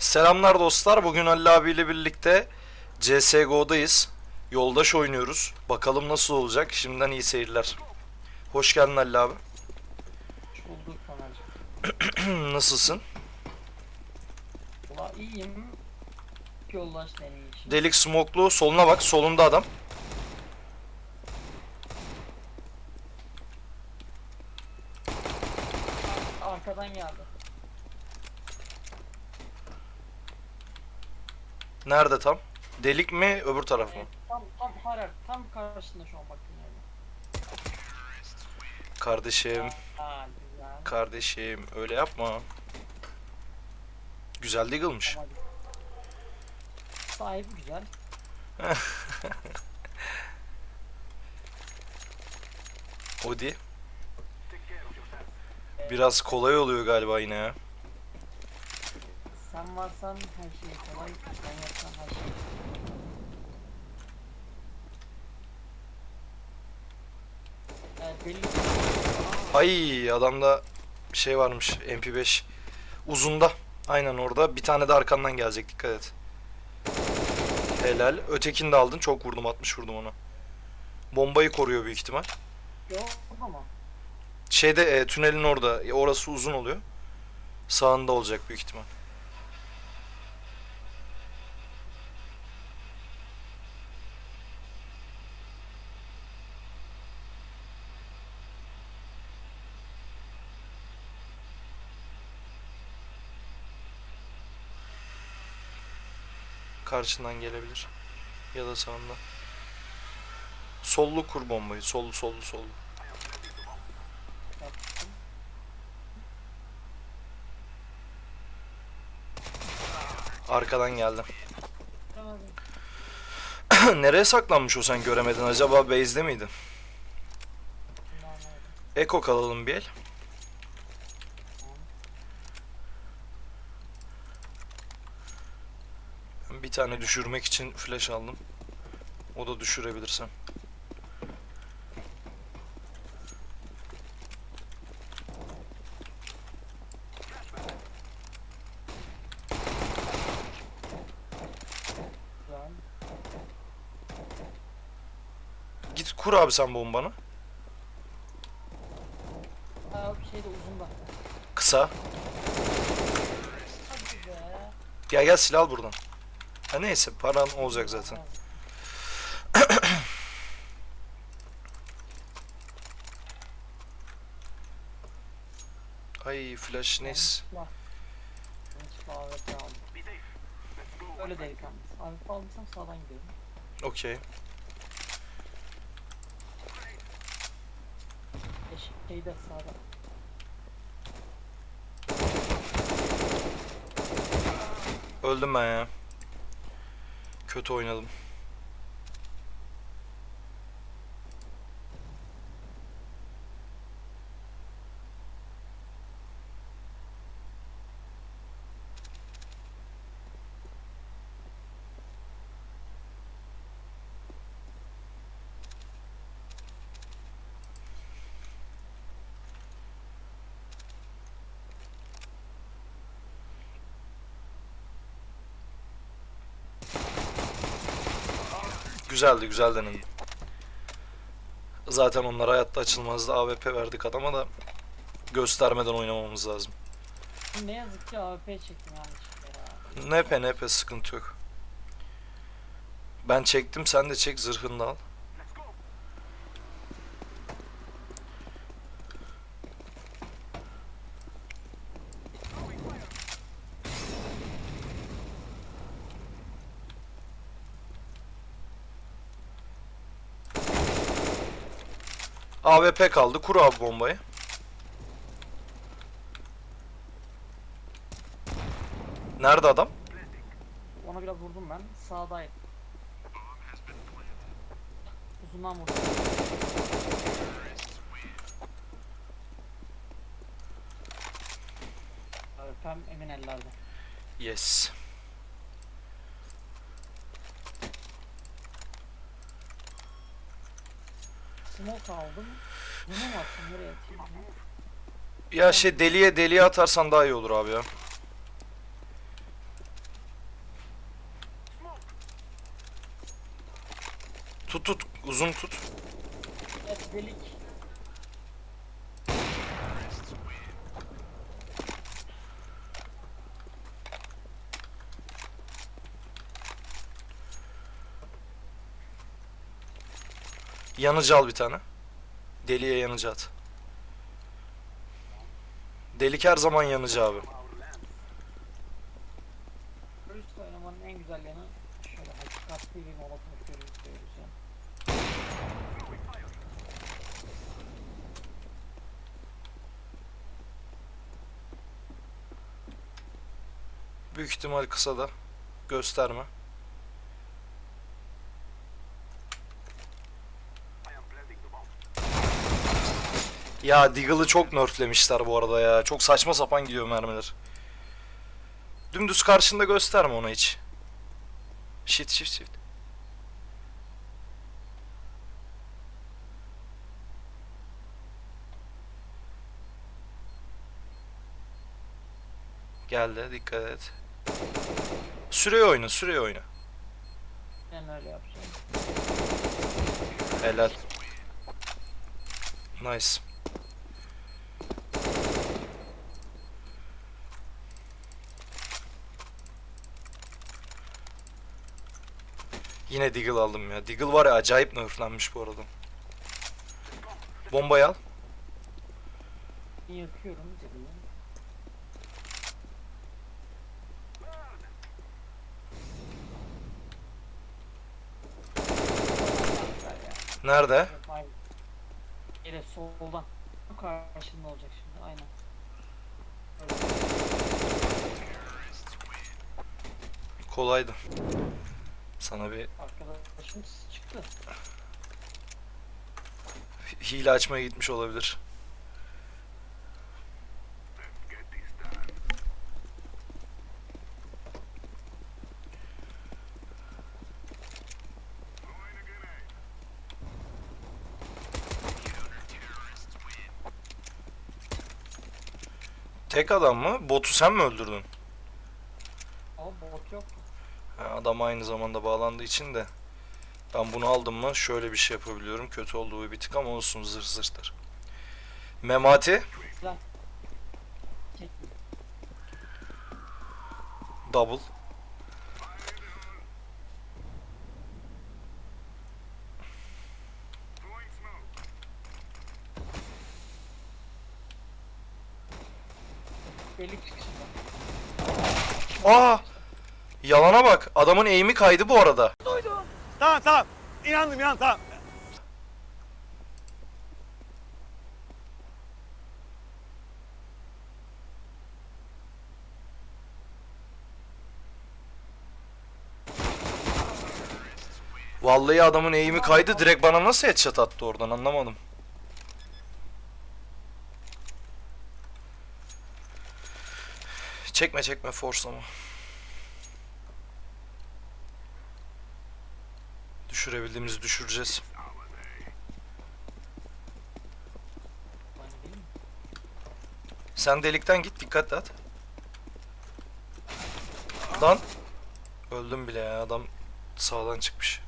Selamlar dostlar. Bugün Halil abiyle birlikte CSGO'dayız. Yoldaş oynuyoruz. Bakalım nasıl olacak. Şimdiden iyi seyirler. Hoş geldin Halil abi. Hoş bulduk Tamer'cim. Nasılsın? Valla iyiyim. Yoldaş deneyişi. Delik smoklu. Soluna bak. Solunda adam. Arkadan geldi. Nerede tam? Delik mi? Öbür taraf mı? Evet, tam tam harar tam karşısında şu an baktım yani. Kardeşim. Aa güzel. Kardeşim. Öyle yapma. Güzel Deagle'mış. Ama Sahibi güzel. Odi. Biraz kolay oluyor galiba yine ya. Sen varsan her şey kolay. Sen yoksan her şey Evet belli. Ay adamda şey varmış MP5 uzunda aynen orada bir tane de arkandan gelecek dikkat et. Helal. Ötekini de aldın. Çok vurdum 60 vurdum ona. Bombayı koruyor büyük ihtimal. Yok ama. Şeyde e, tünelin orada. e, Orası uzun oluyor. Sağında olacak büyük ihtimal. Karşından gelebilir. Ya da sağında. Sollu kur bombayı. Sollu sollu sollu. Arkadan geldi. Demedim. Nereye saklanmış o sen göremedin? Acaba base'de miydi? Eko kalalım bir el. Ben bir tane düşürmek için flash aldım. O da düşürebilirsen. Güzel. Git kur abi sen bombanı. Aa şey de uzun da. Kısa. Gel gel silah al buradan. Ha neyse paran olacak zaten. Ay flash aldım. Öyle delikanlıyız. AWP aldıysam sağdan gidiyorum. Okey. Eşik de sağda. Öldüm ben ya. Kötü oynadım. Güzeldi, güzel denedin. Zaten onlar hayatta açılmazdı. AWP verdik adama da göstermeden oynamamız lazım. Ne yazık ki AWP çektim yanlışlıkla ya. NP NP sıkıntı yok. Ben çektim sen de çek zırhını da al. AWP kaldı. Kur abi bombayı. Nerede adam? Ona biraz vurdum ben. Sağdayım. Uzundan vurdum. AWP'm emin ellerde. Yes. smoke aldım. Bunu mu? Nereye atayım? Ya şey deliye deliye atarsan daha iyi olur abi ya. Tut tut uzun tut. Evet delik. Yanıcı al bir tane. Deliye yanıcı at. Delik her zaman yanıcı abi. Turist oynamanın en güzel yanı şöyle hakikatli bir molotof görüyoruz ya. Büyük ihtimal kısa da. Gösterme. Ya Deagle'ı çok nerflemişler bu arada ya. Çok saçma sapan gidiyor mermiler. Dümdüz karşında gösterme ona hiç. Shift shift shift. Geldi dikkat et. Süreyi oyna süreyi oyna. Ben öyle yapacağım. Helal. Nice. Yine Deagle aldım ya. Deagle var ya acayip nerflenmiş bu arada. Bombayı al. Yakıyorum. Nerede? Evet, soldan. Karşında olacak şimdi aynen. Kolaydı. Sana bir Arkadaşımız çıktı. hile açmaya gitmiş olabilir. Tek adam mı? Botu sen mi öldürdün? Ama bot yok. Adam aynı zamanda bağlandığı için de ben bunu aldım mı şöyle bir şey yapabiliyorum. Kötü olduğu bir tık ama olsun zır zırtır. Memati double. Aa! Yalana bak. Adamın eğimi kaydı bu arada. Tamam tamam. İnandım inan tamam. Vallahi adamın eğimi kaydı. Direkt bana nasıl headshot attı oradan anlamadım. Çekme çekme force'lama. Düşürebildiğimizi düşüreceğiz. Sen delikten git dikkat et. Lan. Öldüm bile ya adam sağdan çıkmış.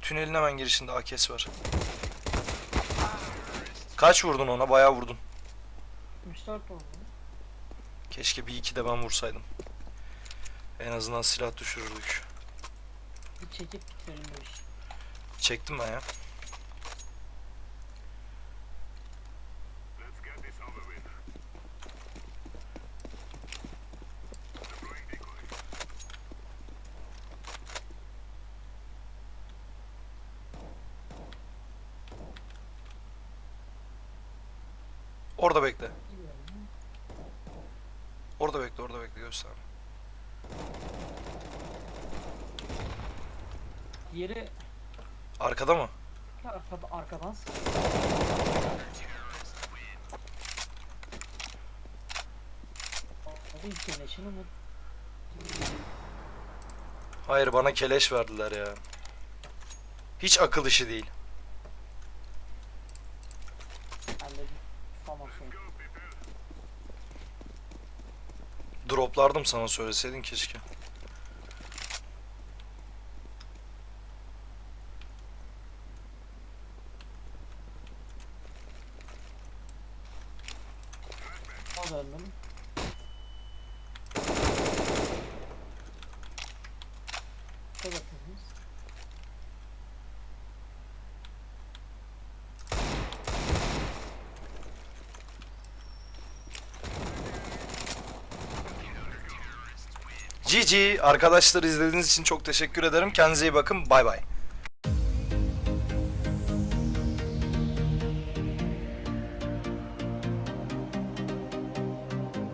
Tünelin hemen girişinde AKS var. Kaç vurdun ona? Bayağı vurdun. 64 oldu. Keşke bir iki de ben vursaydım. En azından silah düşürürdük. Bir çekip bitirelim bu işi. Çektim ben ya. Orada bekle. Orada bekle, orada bekle göster. Diğeri Arkada mı? arkada, arkadan sıkıyor. Bu Hayır bana keleş verdiler ya. Hiç akıl işi değil. halledin. Tamam sonra. Droplardım sana söyleseydin keşke. Sağa döndüm. Dikkat ettiniz. GG arkadaşlar izlediğiniz için çok teşekkür ederim. Kendinize iyi bakın. Bay bay.